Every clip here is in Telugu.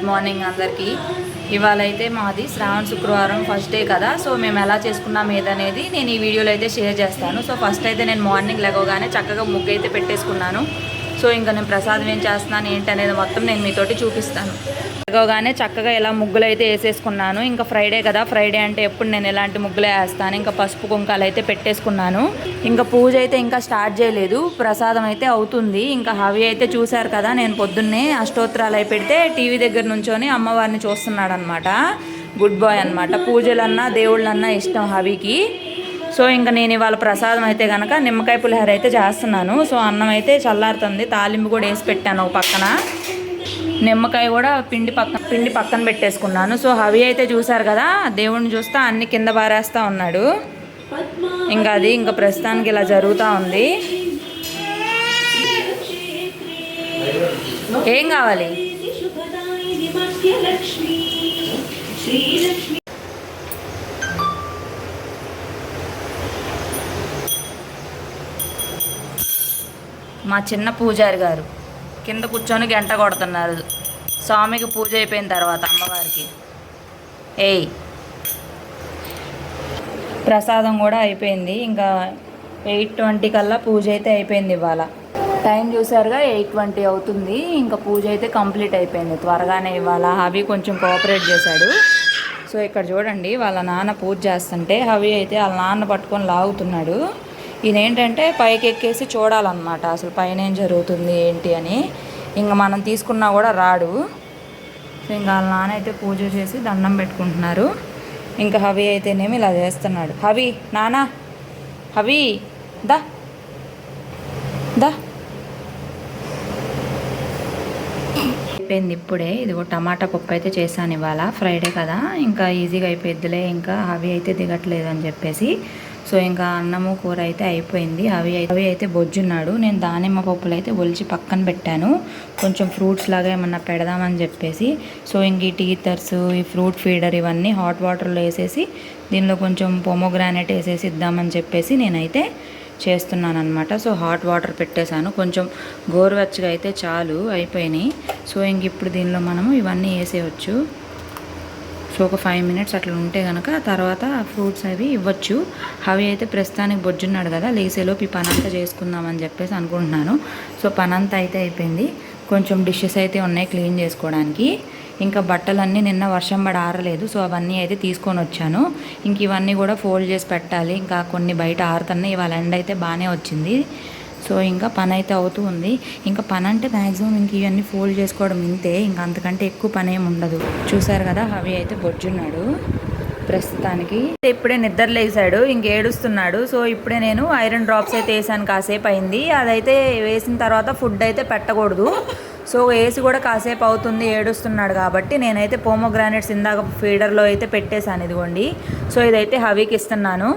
గుడ్ మార్నింగ్ అందరికీ. ఇవాళ అయితే మాది శ్రావణ శుక్రవారం ఫస్ట్ డే కదా సో మేము ఎలా చేసుకున్నాం ఏదనేది నేను ఈ వీడియోలో అయితే షేర్ చేస్తాను. సో ఫస్ట్ అయితే నేను మార్నింగ్ లెగవగానే చక్కగా ముగ్గు అయితే పెట్టేసుకున్నాను. సో ఇంకా నేను ప్రసాదం ఏం చేస్తున్నాను ఏంటి అనేది మొత్తం నేను మీతోటి చూపిస్తాను. లెగవగానే చక్కగా ఇలా ముగ్గులు అయితే వేసేసుకున్నాను. ఇంకా ఫ్రైడే కదా ఫ్రైడే అంటే ఎప్పుడు నేను ఇలాంటి ముగ్గులే వేస్తాను. ఇంకా పసుపు కుంకాలు అయితే పెట్టేసుకున్నాను. ఇంకా పూజ అయితే ఇంకా స్టార్ట్ చేయలేదు. ప్రసాదం అయితే అవుతుంది. ఇంకా హవి అయితే చూశారు కదా నేను పొద్దున్నే అష్టోత్తరాలు అయి పెడితే టీవీ దగ్గర నుంచొని అమ్మవారిని చూస్తున్నాడు అనమాట గుడ్ బాయ్ అనమాట పూజలన్నా దేవుళ్ళన్నా ఇష్టం హవికి. సో ఇంకా నేను ఇవాళ ప్రసాదం అయితే కనుక నిమ్మకాయ పులిహోర అయితే చేస్తున్నాను. సో అన్నం అయితే చల్లారుతుంది. తాలింపు కూడా వేసి పెట్టాను ఒక పక్కన. నిమ్మకాయ కూడా పిండి పక్కన పిండి పక్కన పెట్టేసుకున్నాను. సో హవి అయితే చూశారు కదా దేవుడిని చూస్తే అన్ని కింద పారేస్తూ ఉన్నాడు. ఇంకా అది ఇంకా ప్రస్తుతానికి ఇలా జరుగుతూ ఉంది. ఏం కావాలి? మా చిన్న పూజారి గారు. కింద కూర్చొని గంట కొడుతున్నారు. స్వామికి పూజ అయిపోయిన తర్వాత అమ్మవారికి. ఏయ్. ప్రసాదం కూడా అయిపోయింది. ఇంకా ఎయిట్ ట్వంటీ కల్లా పూజ అయితే అయిపోయింది ఇవాళ. టైం చూసారుగా ఎయిట్ ట్వంటీ అవుతుంది. ఇంకా పూజ అయితే కంప్లీట్ అయిపోయింది. త్వరగానే ఇవాళ హవి కొంచెం కోఆపరేట్ చేశాడు. సో ఇక్కడ చూడండి వాళ్ళ నాన్న పూజ చేస్తుంటే హవి అయితే వాళ్ళ నాన్న పట్టుకొని లాగుతున్నాడు. ఈయన ఏంటంటే పైకి ఎక్కేసి చూడాలన్నమాట. అసలు పైన ఏం జరుగుతుంది ఏంటి అని. ఇంకా మనం తీసుకున్నా కూడా రాడు. సో ఇంకా వాళ్ళ నాన్న అయితే పూజ చేసి దండం పెట్టుకుంటున్నారు. ఇంకా హవి అయితేనేమి ఇలా చేస్తున్నాడు. హవి నానా హవి దా. దా. అయిపోయింది ఇప్పుడే. ఇదిగో టమాటా పప్పు అయితే చేశాను ఇవాళ. ఫ్రైడే కదా. ఇంకా ఈజీగా అయిపోయిద్దిలే. ఇంకా అవి అయితే దిగట్లేదు అని చెప్పేసి సో ఇంకా అన్నము కూర అయితే అయిపోయింది. అవి అవి అయితే బొజ్జున్నాడు. నేను దానిమ్మ పప్పులు అయితే ఒలిచి పక్కన పెట్టాను. కొంచెం ఫ్రూట్స్ లాగా ఏమన్నా పెడదామని చెప్పేసి. సో ఇంక ఈ టీతర్స్ ఈ ఫ్రూట్ ఫీడర్ ఇవన్నీ హాట్ వాటర్లో వేసేసి దీనిలో కొంచెం పొమోగ్రానైట్ వేసేసి ఇద్దామని చెప్పేసి నేనైతే చేస్తున్నాను అనమాట సో హాట్ వాటర్ పెట్టేశాను. కొంచెం గోరువెచ్చగా అయితే చాలు అయిపోయినాయి. సో ఇంక ఇప్పుడు దీనిలో మనము ఇవన్నీ వేసేయచ్చు. సో ఒక ఫైవ్ మినిట్స్ అట్లా ఉంటే కనుక తర్వాత ఫ్రూట్స్ అవి ఇవ్వచ్చు. అవి అయితే ప్రస్తుతానికి బొజ్జున్నాడు కదా లేసేలోపు ఈ పనంతా చేసుకుందామని చెప్పేసి అనుకుంటున్నాను. సో పనంత అయితే అయిపోయింది. కొంచెం డిషెస్ అయితే ఉన్నాయి క్లీన్ చేసుకోవడానికి. ఇంకా బట్టలన్నీ నిన్న వర్షం పడి ఆరలేదు సో అవన్నీ అయితే తీసుకొని వచ్చాను. ఇంక ఇవన్నీ కూడా ఫోల్డ్ చేసి పెట్టాలి. ఇంకా కొన్ని బయట ఆరుతున్నాయి ఇవాళ ఎండ అయితే బాగానే వచ్చింది. సో ఇంకా పని అయితే అవుతూ ఉంది. ఇంకా పని అంటే మ్యాక్సిమం ఇంక ఇవన్నీ ఫోల్డ్ చేసుకోవడం ఇంతే. ఇంకా అంతకంటే ఎక్కువ పని ఏమి ఉండదు. చూసారు కదా అవి అయితే బొజ్జున్నాడు. ప్రస్తుతానికి ఇప్పుడే నిద్ర లేసాడు ఇంక ఏడుస్తున్నాడు. సో ఇప్పుడే నేను ఐరన్ డ్రాప్స్ అయితే వేసాను కాసేపు అయింది. అదైతే వేసిన తర్వాత ఫుడ్ అయితే పెట్టకూడదు. సో ఏసీ కూడా కాసేపు అవుతుంది ఏడుస్తున్నాడు కాబట్టి నేనైతే పోమోగ్రానైట్స్ ఇందాక ఫీడర్లో అయితే పెట్టేశాను ఇదిగోండి. సో ఇదైతే హవీకి ఇస్తున్నాను.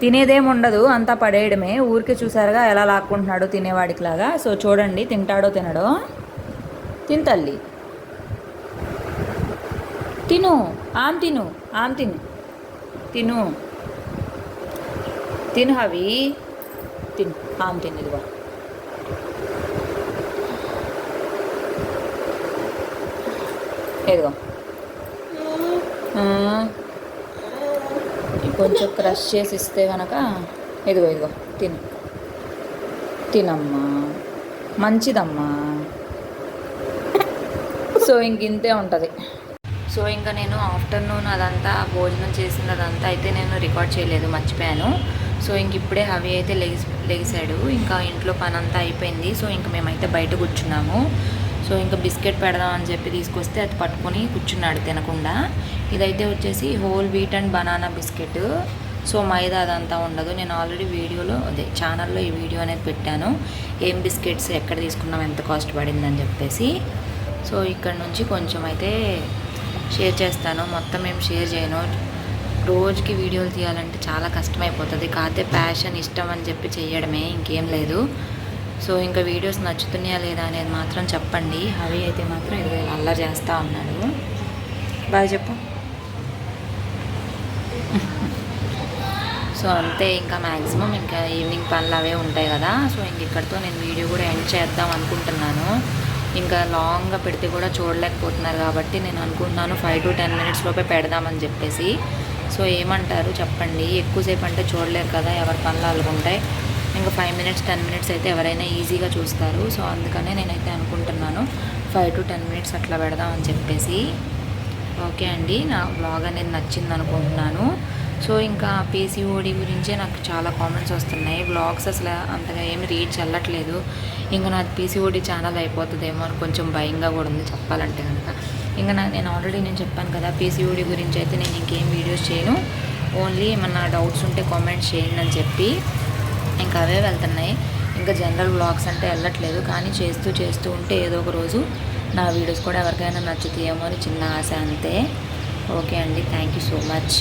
తినేదేం ఉండదు అంతా పడేయడమే. ఊరికే చూసారుగా ఎలా లాక్కుంటున్నాడో తినేవాడికి లాగా సో చూడండి తింటాడో తినడో. తింతల్లి తిను ఆమ్ తిను ఆమ్ తిను. తిను. తిను హవి. తిను ఆమ్ తిను ఇదిగో. ఇదిగో. కొంచెం క్రష్ చేసి ఇస్తే కనుక ఇదిగో ఇదిగో తిను. తినమ్మా. మంచిదమ్మా. సో ఇంక ఇంతే ఉంటుంది. సో ఇంకా నేను ఆఫ్టర్నూన్ అదంతా భోజనం చేసినదంతా అయితే నేను రికార్డ్ చేయలేదు మర్చిపోయాను. సో ఇంక ఇప్పుడే హవి అయితే లెగిసి లెగిసాడు. ఇంకా ఇంట్లో పని అంతా అయిపోయింది. సో ఇంక మేమైతే బయట కూర్చున్నాము. సో ఇంకా బిస్కెట్ పెడదాం అని చెప్పి తీసుకొస్తే అది పట్టుకొని కూర్చున్నాడు తినకుండా. ఇదైతే వచ్చేసి whole wheat and banana biscuit. So maida అదంతా ఉండదు. నేను ఆల్రెడీ వీడియోలో అదే ఛానల్లో ఈ వీడియో అనేది పెట్టాను. ఏం బిస్కెట్స్ ఎక్కడ తీసుకున్నాం ఎంత కాస్ట్ పడిందని చెప్పేసి. సో ఇక్కడ నుంచి కొంచెం అయితే షేర్ చేస్తాను. మొత్తం ఏం షేర్ చేయను. రోజుకి వీడియోలు తీయాలంటే చాలా కష్టమైపోతుంది. కాకపోతే ప్యాషన్ ఇష్టం అని చెప్పి చేయడమే ఇంకేం లేదు. సో ఇంకా వీడియోస్ నచ్చుతున్నాయా లేదా అనేది మాత్రం చెప్పండి. అవి అయితే మాత్రం ఇది అల్లా చేస్తూ ఉన్నాడు. బాగా చెప్పు. సో అంతే ఇంకా మ్యాక్సిమం ఇంకా ఈవినింగ్ పనులు అవే ఉంటాయి కదా. సో ఇంక ఇక్కడితో నేను వీడియో కూడా ఎండ్ చేద్దాం అనుకుంటున్నాను. ఇంకా లాంగ్గా పెడితే కూడా చూడలేకపోతున్నారు కాబట్టి నేను అనుకుంటున్నాను ఫైవ్ టు టెన్ మినిట్స్ లోపే పెడదామని చెప్పేసి. సో ఏమంటారు చెప్పండి ఎక్కువసేపు అంటే చూడలేరు కదా ఎవరి పనులు వాళ్ళకుంటాయి. ఇంకా ఫైవ్ మినిట్స్ టెన్ మినిట్స్ అయితే ఎవరైనా ఈజీగా చూస్తారు. సో అందుకనే నేనైతే అనుకుంటున్నాను ఫైవ్ టు టెన్ మినిట్స్ అట్లా పెడదామని చెప్పేసి. ఓకే అండి నా బ్లాగ్ అనేది నచ్చింది అనుకుంటున్నాను. సో ఇంకా పీసీఓడి గురించే నాకు చాలా కామెంట్స్ వస్తున్నాయి. బ్లాగ్స్ అసలు అంతగా ఏమి రీడ్ చల్లట్లేదు ఇంకా నాది పీసీఓడి ఛానల్ అయిపోతుందేమో అని కొంచెం భయంగా కూడా ఉంది చెప్పాలంటే కనుక. ఇంకా నా నేను ఆల్రెడీ నేను చెప్పాను కదా పీసీఓడి గురించి అయితే నేను ఇంకేం వీడియోస్ చేయను. ఓన్లీ ఏమన్నా డౌట్స్ ఉంటే కామెంట్స్ చేయండి అని చెప్పి. ఇంకా అవే వెళ్తున్నాయి. ఇంకా జనరల్ బ్లాగ్స్ అంటే వెళ్ళట్లేదు. కానీ చేస్తూ చేస్తూ ఉంటే ఏదో ఒక రోజు నా వీడియోస్ కూడా ఎవరికైనా నచ్చుతాయేమో అని చిన్న ఆశ అంతే. ఓకే అండి. Thank you so much.